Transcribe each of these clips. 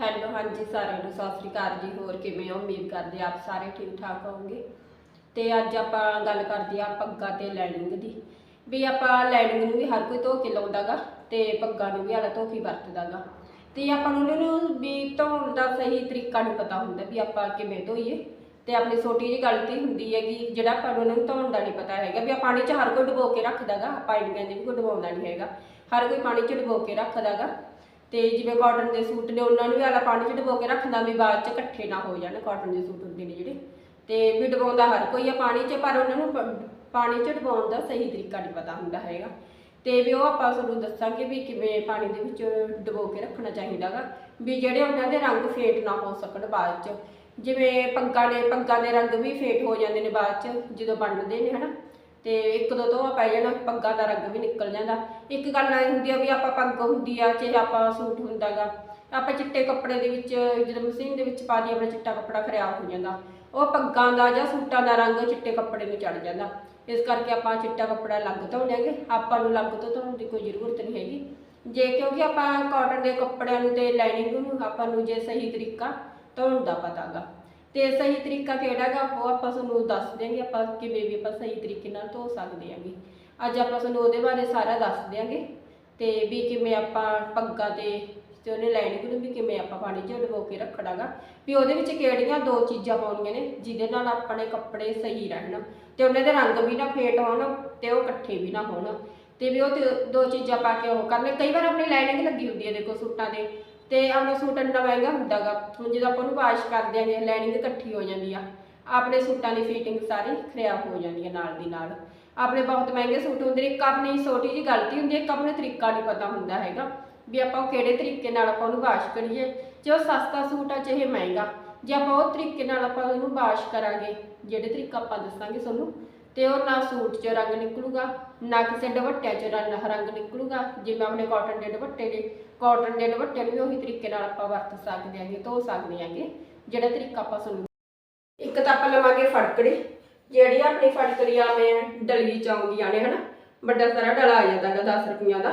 Hello ਹਾਂਜੀ ਸਾਰਿਆਂ ਨੂੰ ਸਤਿ ਸ੍ਰੀ ਅਕਾਲ ਜੀ। ਹੋਰ ਕਿਵੇਂ ਹੋ? ਉਮੀਦ ਕਰਦੇ ਆਪ ਸਾਰੇ ਠੀਕ ਠਾਕ ਹੋਵੋਗੇ। ਤੇ ਅੱਜ ਆਪਾਂ ਗੱਲ ਕਰਦੇ ਆ ਪੱਗਾਂ ਤੇ ਲਾਈਨਿੰਗ ਦੀ। ਵੀ ਆਪਾਂ ਲਾਈਨਿੰਗ ਨੂੰ ਵੀ ਹਰ ਕੋਈ ਧੋ ਕੇ ਲਾਉਂਦਾਗਾ ਤੇ ਪੱਗਾਂ ਨੂੰ ਵੀ ਆਲਾ ਧੋ ਕੇ ਵਰਤਦਾਗਾ। ਤੇ ਆਪਾਂ ਨੂੰ ਉਹਨਾਂ ਨੂੰ ਵੀ ਧੋਣ ਦਾ ਸਹੀ ਤਰੀਕਾ ਨਹੀਂ ਪਤਾ ਹੁੰਦਾ ਵੀ ਆਪਾਂ ਕਿਵੇਂ ਧੋਈਏ। ਤੇ ਆਪਣੀ ਛੋਟੀ ਜਿਹੀ ਗਲਤੀ ਹੁੰਦੀ ਹੈਗੀ ਜਿਹੜਾ ਆਪਾਂ ਨੂੰ ਉਹਨਾਂ ਨੂੰ ਧੋਣ ਦਾ ਨਹੀਂ ਪਤਾ ਹੈਗਾ, ਵੀ ਆ ਪਾਣੀ 'ਚ ਹਰ ਕੋਈ ਡੁਬੋ ਕੇ ਰੱਖਦਾਗਾ। ਆਪਾਂ ਇੰਡੀਆਂ ਦੇ ਵੀ ਕੋਈ ਡੁਬਾਉਂਦਾ ਨਹੀਂ ਹੈਗਾ। ਹਰ ਕੋਈ ਪਾਣੀ 'ਚ ਡੁਬੋ ਕੇ ਰੱਖਦਾਗਾ। ਤੇ ਜਿਵੇਂ ਕਾਟਨ ਦੇ ਸੂਟ ਨੇ, ਉਹਨਾਂ ਨੂੰ ਵੀ ਆਲਾ ਪਾਣੀ 'ਚ ਡਬੋ ਕੇ ਰੱਖਦਾ ਵੀ ਬਾਅਦ 'ਚ ਇਕੱਠੇ ਨਾ ਹੋ ਜਾਣ ਕਾਟਨ ਦੇ ਸੂਟ ਹੁੰਦੇ ਨੇ ਜਿਹੜੇ। ਤੇ ਵੀ ਡਬਾਉਂਦਾ ਹਰ ਕੋਈ ਆ ਪਾਣੀ 'ਚ, ਪਰ ਉਹਨਾਂ ਨੂੰ ਪ- ਪਾਣੀ 'ਚ ਡਬਾਉਣ ਦਾ ਸਹੀ ਤਰੀਕਾ ਨਹੀਂ ਪਤਾ ਹੁੰਦਾ ਹੈਗਾ। ਤੇ ਵੀ ਉਹ ਆਪਾਂ ਤੁਹਾਨੂੰ ਦੱਸਾਂਗੇ ਵੀ ਕਿਵੇਂ ਪਾਣੀ ਦੇ ਵਿੱਚ ਡਬੋ ਕੇ ਰੱਖਣਾ ਚਾਹੀਦਾਗਾ ਵੀ ਜਿਹੜੇ ਉਹਨਾਂ ਦੇ ਰੰਗ ਫੇਟ ਨਾ ਹੋ ਸਕਣ ਬਾਅਦ 'ਚ। ਜਿਵੇਂ ਪੱਗਾਂ ਨੇ, ਪੱਗਾਂ ਦੇ ਰੰਗ ਵੀ ਫੇਟ ਹੋ ਜਾਂਦੇ ਨੇ ਬਾਅਦ 'ਚ, ਜਦੋਂ ਬਣਦੇ ਨੇ, ਹਨਾ। ਤੇ ਇੱਕ ਦੋ ਧੋਆ ਪੈ ਜਾਣਾ, ਪੱਗਾਂ ਦਾ ਰੰਗ ਵੀ ਨਿਕਲ ਜਾਂਦਾ। ਇੱਕ ਗੱਲ ਐ ਹੁੰਦੀ ਆ ਵੀ ਆਪਾਂ ਪੱਗ ਹੁੰਦੀ ਆ, ਚਾਹੇ ਆਪਾਂ ਸੂਟ ਹੁੰਦਾਗਾ ਆਪਾਂ ਚਿੱਟੇ ਕੱਪੜੇ ਦੇ ਵਿੱਚ, ਜਦੋਂ ਮਸ਼ੀਨ ਦੇ ਵਿੱਚ ਪਾ ਦੀ ਆਪਣਾ ਚਿੱਟਾ ਕੱਪੜਾ ਖਰਾਬ ਹੋ ਜਾਂਦਾ। ਉਹ ਪੱਗਾਂ ਦਾ ਜਾਂ ਸੂਟਾਂ ਦਾ ਰੰਗ ਚਿੱਟੇ ਕੱਪੜੇ ਨੂੰ ਚੜ ਜਾਂਦਾ। ਇਸ ਕਰਕੇ ਆਪਾਂ ਚਿੱਟਾ ਕੱਪੜਾ ਲੱਗ ਧੋਣਾਂਗੇ ਆਪਾਂ ਨੂੰ ਅਲੱਗ ਤੋਂ ਧੋਣ ਦੀ ਕੋਈ ਜ਼ਰੂਰਤ ਨਹੀਂ ਹੈਗੀ। ਜੇ ਕਿਉਂਕਿ ਆਪਾਂ ਕਾਟਨ ਦੇ ਕੱਪੜਿਆਂ ਨੂੰ ਤੇ ਲਾਈਨਿੰਗ ਨੂੰ, ਆਪਾਂ ਨੂੰ ਜੇ ਸਹੀ ਤਰੀਕਾ ਧੋਣ ਦਾ ਪਤਾਗਾ ਤੇ ਸਹੀ ਤਰੀਕਾ ਕਿਹੜਾਗਾ ਉਹ ਆਪਾਂ ਤੁਹਾਨੂੰ ਦੱਸ ਦਿਆਂਗੇ, ਆਪਾਂ ਕਿਵੇਂ ਵੀ ਆਪਾਂ ਸਹੀ ਤਰੀਕੇ ਨਾਲ ਧੋ ਸਕਦੇ ਆਂਗੇ ਅੱਜ ਆਪਾਂ ਤੁਹਾਨੂੰ ਉਹਦੇ ਬਾਰੇ ਸਾਰਾ ਦੱਸ ਦਿਆਂਗੇ, ਤੇ ਵੀ ਕਿਵੇਂ ਆਪਾਂ ਪੱਗਾਂ ਤੇ ਤੇ ਉਹਨੇ ਲਾਈਨਿੰਗ ਨੂੰ ਵੀ ਕਿਵੇਂ ਆਪਾਂ ਪਾਣੀ 'ਚ ਡੁਬੋ ਕੇ ਰੱਖਣਾਗਾ। ਵੀ ਉਹਦੇ ਵਿੱਚ ਕਿਹੜੀਆਂ ਦੋ ਚੀਜ਼ਾਂ ਪਾਉਣੀਆਂ ਨੇ, ਜਿਹਦੇ ਨਾਲ ਆਪਣੇ ਕੱਪੜੇ ਸਹੀ ਰਹਿਣ ਤੇ ਉਹਨਾਂ ਦੇ ਰੰਗ ਵੀ ਨਾ ਫੇਟ ਹੋਣ ਤੇ ਉਹ ਇਕੱਠੇ ਵੀ ਨਾ ਹੋਣ। ਤੇ ਵੀ ਉਹ ਦੋ ਚੀਜ਼ਾਂ ਪਾ ਕੇ ਉਹ ਕਰਨੇ। ਕਈ ਵਾਰ ਆਪਣੀ ਲਾਈਨਿੰਗ ਲੱਗੀ ਹੁੰਦੀ ਹੈ, ਦੇਖੋ ਸੂਟਾਂ ਦੇ ਤੇ ਆਪਣਾ ਸੂਟ ਇੰਨਾ ਮਹਿੰਗਾ ਹੁੰਦਾਗਾ। ਹੁਣ ਜਦੋਂ ਆਪਾਂ ਉਹਨੂੰ ਵਾਸ਼ ਕਰਦੇ ਆਂਗੇ ਲਾਈਨਿੰਗ ਇਕੱਠੀ ਹੋ ਜਾਂਦੀ ਆ। ਆਪਣੇ ਸੂਟਾਂ ਦੀ ਫਿਟਿੰਗ ਸਾਰੀ ਖਰਾਬ ਹੋ ਜਾਂਦੀ ਹੈ ਨਾਲ ਦੀ ਨਾਲ। ਆਪਣੇ ਬਹੁਤ ਮਹਿੰਗੇ ਸੂਟ ਹੁੰਦੇ ਨੇ। ਇੱਕ ਆਪਣੀ ਛੋਟੀ ਜਿਹੀ ਗਲਤੀ ਹੁੰਦੀ ਹੈ ਇੱਕ ਆਪਣੇ ਤਰੀਕਾ ਨਹੀਂ ਪਤਾ ਹੁੰਦਾ ਹੈਗਾ। ਵੀ ਆਪਾਂ ਉਹ ਕਿਹੜੇ ਤਰੀਕੇ ਨਾਲ ਆਪਾਂ ਉਹਨੂੰ ਵਾਸ਼ ਕਰੀਏ। ਜੇ ਉਹ ਸਸਤਾ ਸੂਟ ਆ, ਚਾਹੇ ਮਹਿੰਗਾ। ਜੇ ਆਪਾਂ ਉਹ ਤਰੀਕੇ ਨਾਲ ਆਪਾਂ ਉਹਨੂੰ ਵਾਸ਼ ਕਰਾਂਗੇ, ਜਿਹੜੇ ਤਰੀਕਾ ਆਪਾਂ ਦੱਸਾਂਗੇ ਤੁਹਾਨੂੰ ਤੇ ਉਹ ਨਾ ਸੂਟ 'ਚ ਰੰਗ ਨਿਕਲੂਗਾ, ਨਾ ਕਿਸੇ ਦੁਪੱਟਿਆਂ 'ਚ ਰੰਗ ਰੰਗ ਨਿਕਲੂਗਾ। ਜਿਵੇਂ ਆਪਣੇ ਕਾਟਨ ਦੇ ਦੁਪੱਟੇ ਨੇ ਕਾਟਨ ਦੇ ਦੁਪੱਟੇ ਨੂੰ ਵੀ ਉਹੀ ਤਰੀਕੇ ਨਾਲ ਆਪਾਂ ਵਰਤ ਸਕਦੇ ਆਂਗੇ ਧੋ ਸਕਦੇ ਆਂਗੇ ਜਿਹੜਾ ਤਰੀਕਾ ਆਪਾਂ ਤੁਹਾਨੂੰ ਇੱਕ ਤਾਂ ਆਪਾਂ ਲਵਾਂਗੇ ਫੜਕੜੀ, ਜਿਹੜੀ ਆਪਣੀ ਫੜਕੜੀਆਂ ਆਵੇਂ ਡਲੀ ਚ ਆਉਂਦੀਆਂ ਨੇ, ਹਨਾ? ਵੱਡਾ ਸਾਰਾ ਡਲਾ ਆ ਜਾਂਦਾ ਹੈਗਾ 10 ਰੁਪਈਆਂ ਦਾ,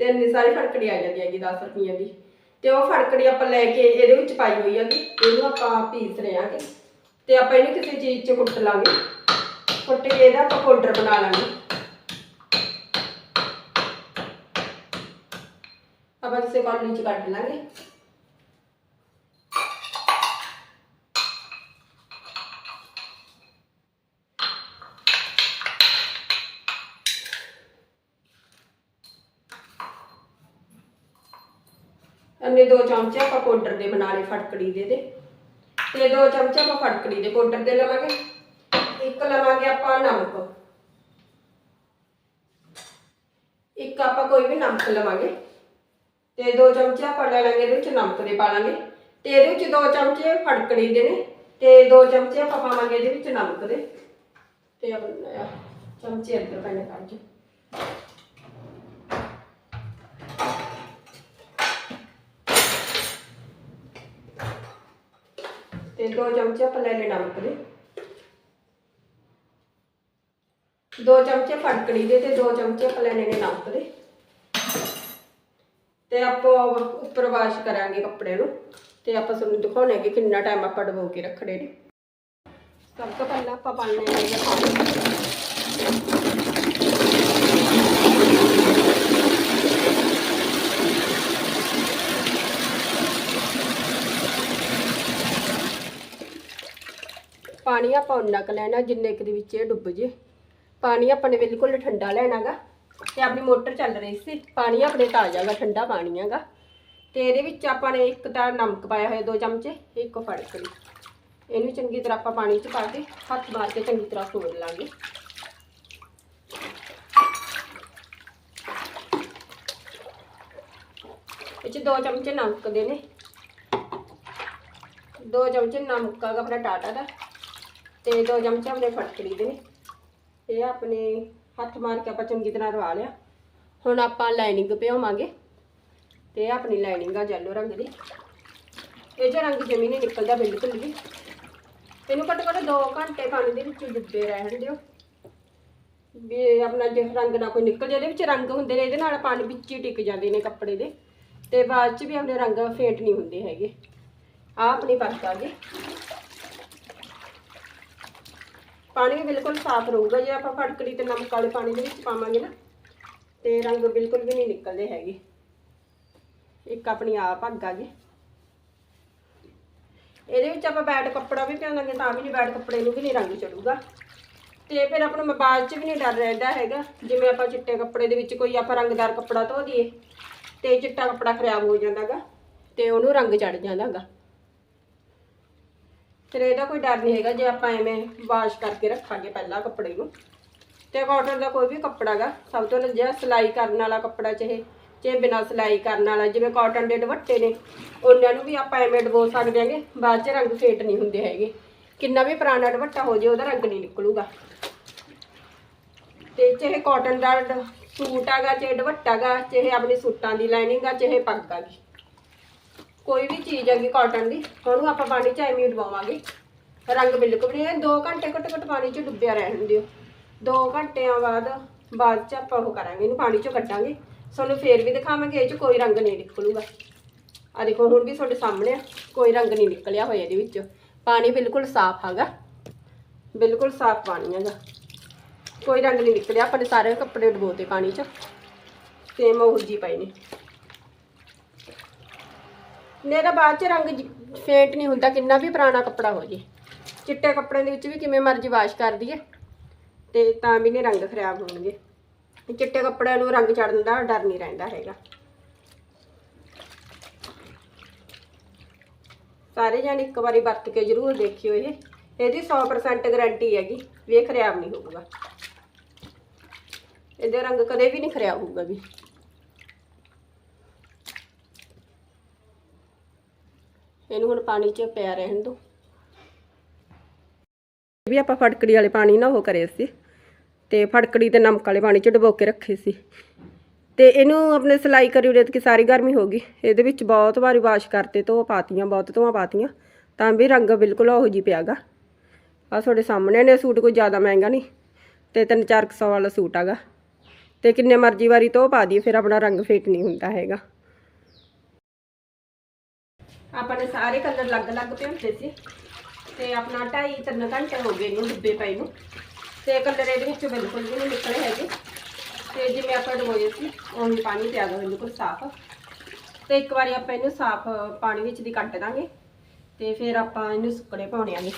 ਤੇ ਇੰਨੀ ਸਾਰੀ ਫੜਕੜੀ ਆ ਜਾਂਦੀ ਹੈਗੀ 10 ਰੁਪਈਆਂ ਦੀ। ਤੇ ਉਹ ਫੜਕੜੀ ਆਪਾਂ ਲੈ ਕੇ ਇਹਦੇ ਵਿੱਚ ਪਾਈ ਹੋਈ ਹੈਗੀ, ਇਹਨੂੰ ਆਪਾਂ ਪੀਸ ਰਹੇ ਆਂਗੇ ਤੇ ਆਪਾਂ ਇਹਨੂੰ ਕਿਸੇ ਚੀਜ਼ 'ਚ ਕੁੱਟ ਲਾਂਗੇ। ਕੁੱਟ ਕੇ ਇਹਦਾ ਆਪਾਂ ਪਾਊਡਰ ਬਣਾ ਲਾਂਗੇ। ਆਪਾਂ ਕਿਸੇ ਕੌਲੀ 'ਚ ਕੱਢ ਲਾਂਗੇ। ਅੰਨੇ ਦੋ ਚਮਚੇ ਆਪਾਂ ਪਾਊਡਰ ਦੇ ਬਣਾ ਲਏ ਫਟਕੜੀ ਦੇ ਦੇ ਤੇ ਦੋ ਚਮਚੇ ਆਪਾਂ ਫਟਕੜੀ ਦੇ ਪਾਊਡਰ ਦੇ ਲਵਾਂਗੇ। ਇੱਕ ਲਵਾਂਗੇ ਆਪਾਂ ਨਮਕ। ਇੱਕ ਆਪਾਂ ਕੋਈ ਵੀ ਨਮਕ ਲਵਾਂਗੇ। ਤੇ ਦੋ ਚਮਚੇ ਆਪਾਂ ਲੈ ਲਾਂਗੇ, ਇਹਦੇ ਵਿੱਚ ਨਮਕ ਦੇ ਪਾ ਲਾਂਗੇ। ਤੇ ਇਹਦੇ ਵਿੱਚ ਦੋ ਚਮਚੇ ਫੜਕੜੀ ਦੇ ਨੇ, ਤੇ ਦੋ ਚਮਚੇ ਆਪਾਂ ਪਾਵਾਂਗੇ ਇਹਦੇ ਵਿੱਚ ਨਮਕ ਦੇ। ਤੇ ਆਪਣਾ ਚਮਚੇ ਇੱਧਰ ਪੈਣੇ ਕੱਢ ਤੇ ਦੋ ਚਮਚੇ ਆਪਾਂ ਲੈ ਲੈਣਾ ਨਮਕ ਦੇ। ਦੋ ਚਮਚੇ ਫਟਕੜੀ ਦੇ ਤੇ ਦੋ ਚਮਚੇ ਆਪਾਂ ਲੈਣੇ ਨੇ ਨਮਕ ਦੇ। ਤੇ ਆਪਾਂ ਉੱਪਰ ਵਾਸ਼ ਕਰਾਂਗੇ ਕੱਪੜੇ ਨੂੰ। ਤੇ ਆਪਾਂ ਤੁਹਾਨੂੰ ਦਿਖਾਉਣੇ ਕਿ ਕਿੰਨਾ ਟਾਈਮ ਆਪਾਂ ਡਬੋ ਕੇ ਰੱਖਣੇ ਨੇ। ਸਭ ਤੋਂ ਪਹਿਲਾਂ ਆਪਾਂ ਪਾਣੇ ਨੇ ਪਾਣੀ ਪਾਣੀ ਆਪਾਂ ਉਨਾ ਕੁ ਲੈਣਾ, ਜਿੰਨੇ ਕੁ ਦੇ ਵਿੱਚ ਇਹ ਡੁੱਬ ਜੇ। ਪਾਣੀ ਆਪਾਂ ਨੇ ਬਿਲਕੁਲ ਠੰਡਾ ਲੈਣਾਗਾ ਤੇ ਆਪਣੀ ਮੋਟਰ ਚੱਲ ਰਹੀ ਸੀ। ਪਾਣੀ ਆਪਣੇ ਤਾਜ਼ਾ ਗਾ ਠੰਡਾ ਪਾਣੀ ਹੈਗਾ ਤੇ ਇਹਦੇ ਵਿੱਚ ਆਪਾਂ ਨੇ ਇੱਕ ਤਾਂ ਨਮਕ ਪਾਇਆ ਹੋਇਆ ਦੋ ਚਮਚੇ, ਇੱਕ ਫੜਕੜੀ ਇਹਨੂੰ ਚੰਗੀ ਤਰ੍ਹਾਂ ਆਪਾਂ ਪਾਣੀ 'ਚ ਪਾ ਕੇ ਹੱਥ ਮਾਰ ਕੇ ਚੰਗੀ ਤਰ੍ਹਾਂ ਫੋੜ ਲਾਂਗੇ। ਇਹ 'ਚ ਦੋ ਚਮਚੇ ਨਮਕ ਦੇ ਨੇ। ਦੋ ਚਮਚੇ ਨਮਕ ਹੈਗਾ ਆਪਣਾ ਟਾਟਾ ਦਾ। ਤੇ ਦੋ ਚਮਚੇ ਆਪਣੇ ਫਟਕੜੀ ਦੇ ਨੇ। ਇਹ ਆਪਣੇ ਹੱਥ ਮਾਰ ਕੇ ਆਪਾਂ ਚੰਗੀ ਤਰ੍ਹਾਂ ਰਵਾ ਲਿਆ। ਹੁਣ ਆਪਾਂ ਲਾਈਨਿੰਗ ਭਿਓਵਾਂਗੇ ਤੇ ਇਹ ਆਪਣੀ ਲਾਈਨਿੰਗ ਆ ਜੈਲੋ ਰੰਗ ਦੀ। ਇਹ ਜਿਹੜਾ ਰੰਗ ਜਮੀ ਨਹੀਂ ਨਿਕਲਦਾ ਬਿਲਕੁਲ ਵੀ। ਇਹਨੂੰ ਘੱਟੋ ਘੱਟ 2 ਘੰਟੇ ਪਾਣੀ ਦੇ ਵਿੱਚ ਡੁੱਬੇ ਰਹਿਣ ਦਿਓ। ਵੀ ਆਪਣਾ ਜੇ ਰੰਗ ਨਾ ਕੋਈ ਨਿਕਲ ਜਾਵੇ ਇਹਦੇ ਵਿੱਚ ਰੰਗ ਹੁੰਦੇ ਨੇ, ਇਹਦੇ ਨਾਲ ਪਾਣੀ ਵਿੱਚ ਹੀ ਟਿਕ ਜਾਂਦੇ ਨੇ ਕੱਪੜੇ ਦੇ। ਤੇ ਬਾਅਦ ਚ ਵੀ ਆਪਣੇ ਰੰਗ ਫੇਂਟ ਨਹੀਂ ਹੁੰਦੇ ਹੈਗੇ। ਆ ਆਪਣੀ ਪੱਕ ਆ ਗਈ। ਪਾਣੀ ਵੀ ਬਿਲਕੁਲ ਸਾਫ਼ ਰਹੂਗਾ, ਜੇ ਆਪਾਂ ਫੜਕੜੀ ਤੇ ਨਮਕ ਵਾਲੇ ਪਾਣੀ ਦੇ ਵਿੱਚ ਪਾਵਾਂਗੇ ਨਾ, ਤੇ ਰੰਗ ਬਿਲਕੁਲ ਵੀ ਨਹੀਂ ਨਿਕਲਦੇ ਹੈਗੇ। ਇੱਕ ਆਪਣੀ ਆਪ ਭੱਗ ਆ ਗਈ। ਇਹਦੇ ਵਿੱਚ ਆਪਾਂ ਬੈਡ ਕੱਪੜਾ ਵੀ ਪਿਆਵਾਂਗੇ, ਤਾਂ ਵੀ ਨਹੀਂ ਬੈਡ ਕੱਪੜੇ ਨੂੰ ਵੀ ਨਹੀਂ ਰੰਗ ਚੜੂਗਾ। ਤੇ ਫਿਰ ਆਪਾਂ ਨੂੰ ਬਾਅਦ ਚ ਵੀ ਨਹੀਂ ਡਰ ਰਹਿੰਦਾ ਹੈਗਾ, ਜਿਵੇਂ ਆਪਾਂ ਚਿੱਟੇ ਕੱਪੜੇ ਦੇ ਵਿੱਚ ਕੋਈ ਆਪਾਂ ਰੰਗਦਾਰ ਕੱਪੜਾ ਧੋ ਦਈਏ, ਤੇ ਚਿੱਟਾ ਕੱਪੜਾ ਖਰਾਬ ਹੋ ਜਾਂਦਾਗਾ, ਤੇ ਉਹਨੂੰ ਰੰਗ ਚੜ ਜਾਂਦਾਗਾ। ਫਿਰ ਇਹਦਾ ਕੋਈ ਡਰ ਨਹੀਂ ਹੈਗਾ, ਜੇ ਆਪਾਂ ਐਵੇਂ ਵਾਸ਼ ਕਰਕੇ ਰੱਖਾਂਗੇ ਪਹਿਲਾਂ ਕੱਪੜੇ ਨੂੰ। ਤੇ ਕਾਟਨ ਦਾ ਕੋਈ ਵੀ ਕੱਪੜਾ ਗਾ, ਸਭ ਤੋਂ ਵਧੀਆ ਸਿਲਾਈ ਕਰਨ ਵਾਲਾ ਕੱਪੜਾ, ਚਾਹੇ ਜੇ ਬਿਨਾਂ ਸਿਲਾਈ ਕਰਨ ਵਾਲਾ, ਜਿਵੇਂ ਕਾਟਨ ਦੇ ਦੁਪੱਟੇ ਨੇ, ਉਹਨਾਂ ਨੂੰ ਵੀ ਆਪਾਂ ਐਵੇਂ ਡਬੋ ਸਕਦੇ ਆਂਗੇ ਬਾਅਦ ਚ ਰੰਗ ਫੇਟ ਨਹੀਂ ਹੁੰਦੇ ਹੈਗੇ। ਕਿੰਨਾ ਵੀ ਪੁਰਾਣਾ ਦੁਪੱਟਾ ਹੋ ਜੇ, ਉਹਦਾ ਰੰਗ ਨਹੀਂ ਨਿਕਲੂਗਾ। ਤੇ ਚਾਹੇ ਕਾਟਨ ਦਾ ਡ- ਸੂਟ ਆਗਾ ਚਾਹੇ ਦੁਪੱਟਾ ਗਾ ਚਾਹੇ ਆਪਣੇ ਸੂਟਾਂ ਦੀ ਲਾਈਨਿੰਗ ਆ, ਚਾਹੇ ਪੱਗ ਆ ਗੀ ਕੋਈ ਵੀ ਚੀਜ਼ ਹੈਗੀ ਕਾਟਨ ਦੀ, ਉਹਨੂੰ ਆਪਾਂ ਪਾਣੀ ਚ ਐਵੇਂ ਹੀ ਡੁਬਾਵਾਂਗੇ ਰੰਗ ਬਿਲਕੁਲ ਨਹੀਂ 2 ਘੰਟੇ ਘੱਟ ਘੱਟ ਪਾਣੀ ਚ ਡੁੱਬਿਆ ਰਹਿਣ ਦਿਓ। 2 ਘੰਟਿਆਂ ਬਾਅਦ ਬਾਅਦ ਚ ਆਪਾਂ ਉਹ ਕਰਾਂਗੇ, ਇਹਨੂੰ ਪਾਣੀ ਚੋਂ ਕੱਢਾਂਗੇ। ਤੁਹਾਨੂੰ ਫੇਰ ਵੀ ਦਿਖਾਵਾਂਗੇ, ਇਹ ਚ ਕੋਈ ਰੰਗ ਨਹੀਂ ਨਿਕਲੂਗਾ। ਆ ਦੇਖੋ, ਹੁਣ ਵੀ ਤੁਹਾਡੇ ਸਾਹਮਣੇ ਆ, ਕੋਈ ਰੰਗ ਨਹੀਂ ਨਿਕਲਿਆ ਹੋਇਆ ਇਹਦੇ ਵਿੱਚ। ਪਾਣੀ ਬਿਲਕੁਲ ਸਾਫ਼ ਹੈਗਾ। ਬਿਲਕੁਲ ਸਾਫ਼ ਪਾਣੀ ਹੈਗਾ। ਕੋਈ ਰੰਗ ਨਹੀਂ ਨਿਕਲਿਆ, ਆਪਾਂ ਨੇ ਸਾਰੇ ਕੱਪੜੇ ਡਬੋਤੇ ਪਾਣੀ 'ਚ। ਸੇਮ ਉਹ ਜੀ ਪਏ ਨੇ। ਮੇਰਾ ਬਾਅਦ 'ਚ ਰੰਗ ਫੇਂਟ ਨਹੀਂ ਹੁੰਦਾ, ਕਿੰਨਾ ਵੀ ਪੁਰਾਣਾ ਕੱਪੜਾ ਹੋ ਜੇ। ਚਿੱਟੇ ਕੱਪੜੇ ਦੇ ਵਿੱਚ ਵੀ ਕਿਵੇਂ ਮਰਜ਼ੀ ਵਾਸ਼ ਕਰ ਦਈਏ, ਤੇ ਤਾਂ ਵੀ ਨਹੀਂ ਰੰਗ ਖਰਾਬ ਹੋਣਗੇ। ਚਿੱਟੇ ਕੱਪੜਿਆਂ ਨੂੰ ਰੰਗ ਚੜਨ ਦਾ ਡਰ ਨਹੀਂ ਰਹਿੰਦਾ ਹੈਗਾ। ਸਾਰੇ ਜਾਣੇ ਇੱਕ ਵਾਰੀ ਵਰਤ ਕੇ ਜ਼ਰੂਰ ਦੇਖਿਓ ਇਹ। ਇਹਦੀ 100% ਗਾਰੰਟੀ ਹੈਗੀ ਵੀ ਇਹ ਖਰਾਬ ਨਹੀਂ ਹੋਊਗਾ। ਇਹਦੇ ਰੰਗ ਕਦੇ ਵੀ ਨਹੀਂ ਖਰਾਬ ਹੋਊਗਾ ਵੀ। ਇਹਨੂੰ ਹੁਣ ਪਾਣੀ 'ਚ ਪਿਆ ਰਹਿਣ ਦੋ। ਵੀ ਆਪਾਂ ਫੜਕੜੀ ਵਾਲੇ ਪਾਣੀ ਨਾ ਉਹ ਕਰੇ ਸੀ। ਤੇ ਫੜਕੜੀ ਤੇ ਨਮਕ ਵਾਲੇ ਪਾਣੀ 'ਚ ਡੁਬੋ ਕੇ ਰੱਖੇ ਸੀ। ਤੇ ਇਹਨੂੰ ਆਪਣੇ ਸਿਲਾਈ ਕਰੀ ਉਰੇ ਕਿ ਸਾਰੀ ਗਰਮੀ ਹੋ ਗਈ। ਇਹਦੇ ਵਿੱਚ ਬਹੁਤ ਵਾਰੀ ਵਾਸ਼ ਕਰਤੇ ਧੋ ਪਾਤੀਆਂ, ਬਹੁਤ ਧੋਆਂ ਪਾਤੀਆਂ। ਤਾਂ ਵੀ ਰੰਗ ਬਿਲਕੁਲ ਉਹੋ ਜੀ ਪਿਆਗਾ ਆ ਤੁਹਾਡੇ ਸਾਹਮਣੇ ਨੇ, ਸੂਟ ਕੋਈ ਜ਼ਿਆਦਾ ਮਹਿੰਗਾ ਨਹੀਂ। ਤੇ 3-400 ਵਾਲਾ ਸੂਟ ਹੈਗਾ ਤੇ ਕਿੰਨੇ ਮਰਜ਼ੀ ਵਾਰੀ ਧੋ ਪਾ ਦੀ ਫਿਰ ਆਪਣਾ ਰੰਗ ਫੇਟ ਨਹੀਂ ਹੁੰਦਾ ਹੈਗਾ। ਆਪਾਂ ਨੇ ਸਾਰੇ ਕਲਰ ਅਲੱਗ-ਅਲੱਗ ਭਿਉਂਤੇ ਸੀ ਤੇ ਆਪਣਾ 2.5-3 ਘੰਟੇ ਹੋ ਗਏ ਇਹਨੂੰ ਡੁੱਬੇ ਪਏ ਨੂੰ। ਤੇ ਕਲਰ ਇਹਦੇ ਵਿੱਚੋਂ ਬਿਲਕੁਲ ਵੀ ਨਹੀਂ ਨਿਕਲੇ ਹੈਗੇ। ਤੇ ਜਿਵੇਂ ਆਪਾਂ ਡਬੋਏ ਸੀ ਉਵੇਂ ਪਾਣੀ ਪਿਆ ਗਿਆ ਬਿਲਕੁਲ ਸਾਫ਼। ਤੇ ਇੱਕ ਵਾਰੀ ਆਪਾਂ ਇਹਨੂੰ ਸਾਫ਼ ਪਾਣੀ ਵਿੱਚ ਦੀ ਕੱਟ ਦਾਂਗੇ। ਤੇ ਫਿਰ ਆਪਾਂ ਇਹਨੂੰ ਸੁੱਕਣੇ ਪਾਉਣੇ ਆਗੇ।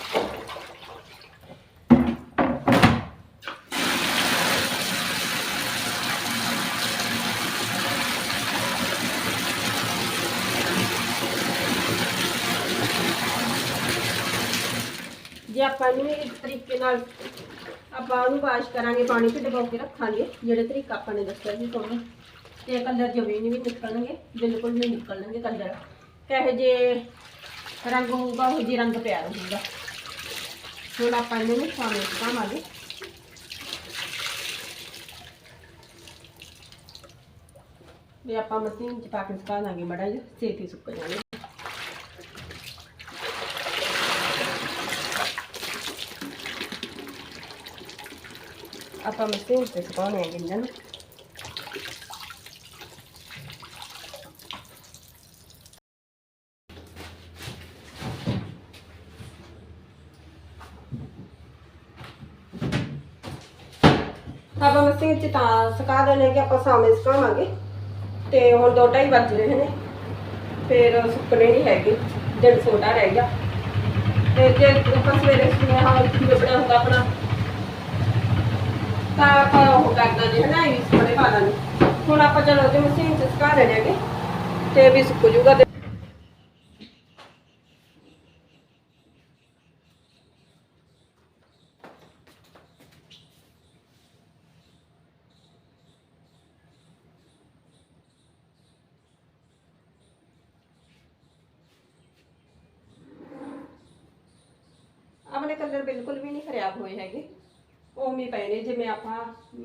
ਜੇ ਆਪਾਂ ਇਹਨੂੰ ਇਸ ਤਰੀਕੇ ਨਾਲ ਆਪਾਂ ਉਹਨੂੰ ਵਾਸ਼ ਕਰਾਂਗੇ, ਪਾਣੀ 'ਚ ਡਬੋ ਕੇ ਰੱਖਾਂਗੇ, ਜਿਹੜੇ ਤਰੀਕਾ ਆਪਾਂ ਨੇ ਦੱਸਿਆ ਸੀ ਤੁਹਾਨੂੰ। ਤੇ ਕਲਰ ਜਮੇ ਨਹੀਂ ਵੀ ਨਿਕਲਣਗੇ, ਬਿਲਕੁਲ ਨਹੀਂ ਨਿਕਲਣਗੇ ਕਲਰ ਕਹੇ ਜੇ ਰੰਗ ਹੋਊਗਾ, ਉਹ ਜੀ ਰੰਗ ਪਿਆ ਹੋਊਗਾ ਹੁਣ ਆਪਾਂ ਇਹਨੂੰ ਸਾਹਮਣੇ ਸੁਕਾਵਾਂਗੇ। ਵੀ ਆਪਾਂ ਮਸ਼ੀਨ 'ਚ ਪਾ ਕੇ ਸੁਕਾ ਦਾਂਗੇ, ਮੜਾ ਜਿਹਾ ਛੇਤੀ ਸੁੱਕ ਜਾਣਗੇ ਆਪਾਂ ਮਸ਼ੀਨ 'ਤੇ ਆਪਾਂ ਮਸ਼ੀਨ 'ਚ ਤਾਂ ਸੁਕਾ ਦੇਣੇ ਕਿ ਆਪਾਂ ਸਾਹਮਣੇ ਸੁਕਾਵਾਂਗੇ ਤੇ ਹੁਣ ਦੋ ਢਾਈ ਵੱਜ ਰਹੇ ਨੇ। ਫਿਰ ਸੁੱਕਣੇ ਨਹੀਂ ਹੈਗੇ ਜਦ ਛੋਟਾ ਰਹਿ ਗਿਆ। ਤੇ ਜੇ ਆਪਾਂ ਸਵੇਰੇ ਸੁਨੇਹਾ ਲਿਬੜਾ ਹੁੰਦਾ ਆਪਣਾ? ਤਾਂ ਆਪਾਂ ਉਹ ਕਰਦਾ ਜੀ ਹਨਾ ਇਹ ਸੁੱਕਣੇ ਪਾ ਦਾਂਗੇ ਹੁਣ ਆਪਾਂ ਚਲੋ ਤੇ ਮਸ਼ੀਨ 'ਚ ਸੁਕਾ ਦੇਣਗੇ ਤੇ ਵੀ ਸੁੱਕ ਜੂਗਾ ਤੇ ਆਪਣੇ ਕਲਰ ਬਿਲਕੁਲ ਵੀ ਨਹੀਂ ਖਰਾਬ ਹੋਏ ਹੈਗੇ ਉਵੇਂ ਹੀ ਪਏ ਨੇ ਜਿਵੇਂ ਆਪਾਂ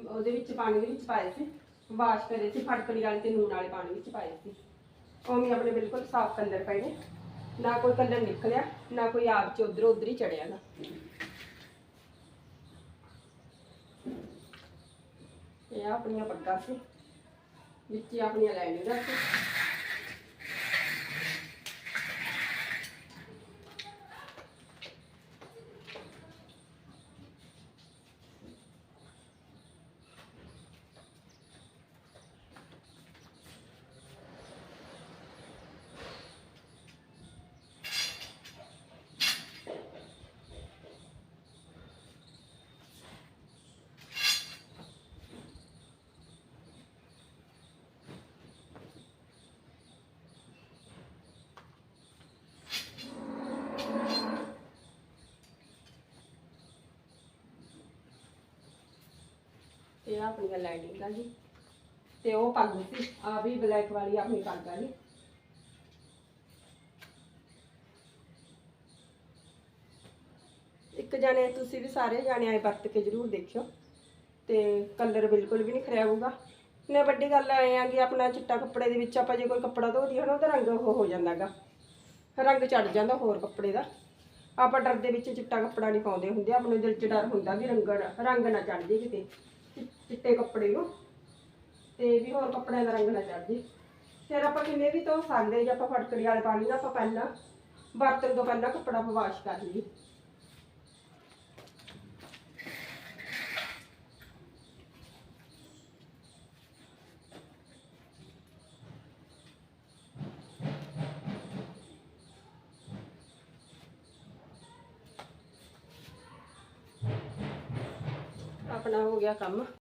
ਉਹਦੇ ਵਿੱਚ ਪਾਣੀ ਦੇ ਵਿੱਚ ਪਾਏ ਸੀ ਵਾਸ਼ ਕਰੇ ਸੀ ਫਟਕੜੀ ਵਾਲੇ ਤੇ ਨੂਨ ਵਾਲੇ ਪਾਣੀ ਵਿੱਚ ਪਾਏ ਸੀ। ਉਵੇਂ ਆਪਣੇ ਬਿਲਕੁਲ ਸਾਫ਼ ਕਲਰ ਪਏ ਨੇ, ਨਾ ਕੋਈ ਕਲਰ ਨਿਕਲਿਆ, ਨਾ ਕੋਈ ਆਪ ਚ ਉਧਰ ਉਧਰ ਹੀ ਚੜਿਆ ਨਾ ਇਹ ਆਪਣੀਆਂ ਪੱਗਾਂ ਸੀ, ਵਿੱਚ ਹੀ ਆਪਣੀਆਂ ਲਾਈਨਿੰਗਾਂ ਸੀ। ਆ ਆਪਣੀਆਂ ਲਾਈਨਿੰਗਾਂ ਜੀ। ਤੇ ਉਹ ਪੱਗ ਸੀ। ਆ ਵੀ ਬਲੈਕ ਵਾਲੀ ਆਪਣੀ ਪੱਗ ਆ ਜੀ। ਇੱਕ ਜਾਣੇ ਤੁਸੀਂ ਵੀ ਸਾਰੇ ਜਾਣੇ ਆਏ ਵਰਤ ਕੇ ਜ਼ਰੂਰ ਦੇਖਿਓ। ਤੇ ਕਲਰ ਬਿਲਕੁਲ ਵੀ ਨਹੀਂ ਖਰਿਆ ਹੋਊਗਾ। ਨੇ ਵੱਡੀ ਗੱਲ ਐ ਆ ਕਿ ਆਪਣਾ ਚਿੱਟਾ ਕੱਪੜੇ ਦੇ ਵਿੱਚ ਆਪਾਂ ਜੇ ਕੋਈ ਕੱਪੜਾ ਧੋ ਦਈਏ ਨਾ, ਉਹਦਾ ਰੰਗ ਉਹ ਹੋ ਜਾਂਦਾਗਾ ਰੰਗ ਚੜ ਜਾਂਦਾ ਹੋਰ ਕੱਪੜੇ ਦਾ। ਆਪਾਂ ਡਰ ਦੇ ਵਿੱਚ ਚਿੱਟਾ ਕੱਪੜਾ ਨਹੀਂ ਪਾਉਂਦੇ ਹੁੰਦੇ। ਆਪਣੇ ਦਿਲ 'ਚ ਡਰ ਹੁੰਦਾ ਵੀ ਰੰਗ ਰੰਗ ਨਾ ਚੜ ਜੇ ਕਿਤੇ। ਚਿੱਟੇ ਕੱਪੜੇ ਨੂੰ ਤੇ ਵੀ ਹੋਰ ਕੱਪੜਿਆਂ ਦਾ ਰੰਗ ਨਾ ਚੜ ਜੇ ਫਿਰ ਆਪਾਂ ਕਿਵੇਂ ਵੀ ਧੋ ਸਕਦੇ ਜੇ ਆਪਾਂ ਫਟਕੜੀ ਵਾਲੇ ਪਾਣੀ ਨਾਲ ਆਪਾਂ ਪਹਿਲਾਂ ਬਰਤਨ ਤੋਂ ਪਹਿਲਾਂ ਕੱਪੜਾ ਵਾਸ਼ ਕਰ ਲਈਏ ਆਪਣਾ ਹੋ ਗਿਆ ਕੰਮ।